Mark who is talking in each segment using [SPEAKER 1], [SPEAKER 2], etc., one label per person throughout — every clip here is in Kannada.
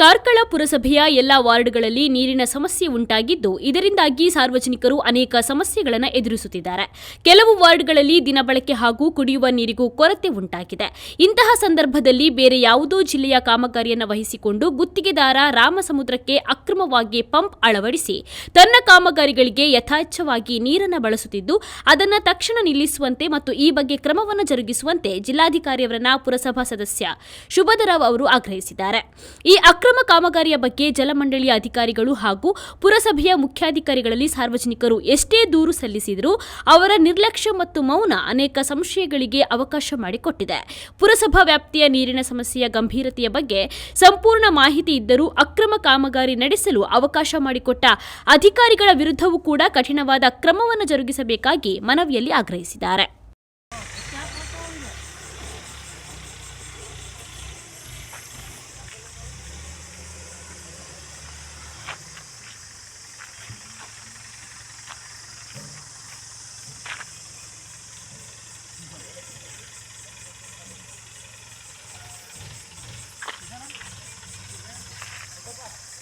[SPEAKER 1] ಕಾರ್ಕಳ ಪುರಸಭೆಯ ಎಲ್ಲಾ ವಾರ್ಡ್ಗಳಲ್ಲಿ ನೀರಿನ ಸಮಸ್ಯೆ ಉಂಟಾಗಿದ್ದು, ಇದರಿಂದಾಗಿ ಸಾರ್ವಜನಿಕರು ಅನೇಕ ಸಮಸ್ಯೆಗಳನ್ನು ಎದುರಿಸುತ್ತಿದ್ದಾರೆ. ಕೆಲವು ವಾರ್ಡ್ಗಳಲ್ಲಿ ದಿನಬಳಕೆ ಹಾಗೂ ಕುಡಿಯುವ ನೀರಿಗೂ ಕೊರತೆ ಉಂಟಾಗಿದೆ. ಇಂತಹ ಸಂದರ್ಭದಲ್ಲಿ ಬೇರೆ ಯಾವುದೋ ಜಿಲ್ಲೆಯ ಕಾಮಗಾರಿಯನ್ನು ವಹಿಸಿಕೊಂಡು ಗುತ್ತಿಗೆದಾರ ರಾಮಸಮುದ್ರಕ್ಕೆ ಅಕ್ರಮವಾಗಿ ಪಂಪ್ ಅಳವಡಿಸಿ, ತನ್ನ ಕಾಮಗಾರಿಗಳಿಗೆ ಯಥಾಚ್ಛವಾಗಿ ನೀರನ್ನು ಬಳಸುತ್ತಿದ್ದು, ಅದನ್ನು ತಕ್ಷಣ ನಿಲ್ಲಿಸುವಂತೆ ಮತ್ತು ಈ ಬಗ್ಗೆ ಕ್ರಮವನ್ನು ಜರುಗಿಸುವಂತೆ ಜಿಲ್ಲಾಧಿಕಾರಿಯವರನ್ನ ಪುರಸಭಾ ಸದಸ್ಯ ಶುಭದರಾವ್ ಅವರು ಆಗ್ರಹಿಸಿದ್ದಾರೆ. ಈ ಕಾಮಗಾರಿಯ ಬಗ್ಗೆ ಜಲಮಂಡಳಿಯ ಅಧಿಕಾರಿಗಳು ಹಾಗೂ ಪುರಸಭೆಯ ಮುಖ್ಯಾಧಿಕಾರಿಗಳಲ್ಲಿ ಸಾರ್ವಜನಿಕರು ಎಷ್ಟೇ ದೂರು ಸಲ್ಲಿಸಿದರೂ ಅವರ ನಿರ್ಲಕ್ಷ್ಯ ಮತ್ತು ಮೌನ ಅನೇಕ ಸಂಶಯಗಳಿಗೆ ಅವಕಾಶ ಮಾಡಿಕೊಟ್ಟಿದೆ. ಪುರಸಭಾ ವ್ಯಾಪ್ತಿಯ ನೀರಿನ ಸಮಸ್ಯೆಯ ಗಂಭೀರತೆಯ ಬಗ್ಗೆ ಸಂಪೂರ್ಣ ಮಾಹಿತಿ ಇದ್ದರೂ ಅಕ್ರಮ ಕಾಮಗಾರಿ ನಡೆಸಲು ಅವಕಾಶ ಮಾಡಿಕೊಟ್ಟ ಅಧಿಕಾರಿಗಳ ವಿರುದ್ಧವೂ ಕೂಡ ಕಠಿಣವಾದ ಕ್ರಮವನ್ನು ಜರುಗಿಸಬೇಕಾಗಿ ಮನವಿಯಲ್ಲಿ ಆಗ್ರಹಿಸಿದ್ದಾರೆ.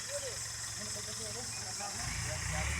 [SPEAKER 1] Ano ba 'to? Ano ba 'to?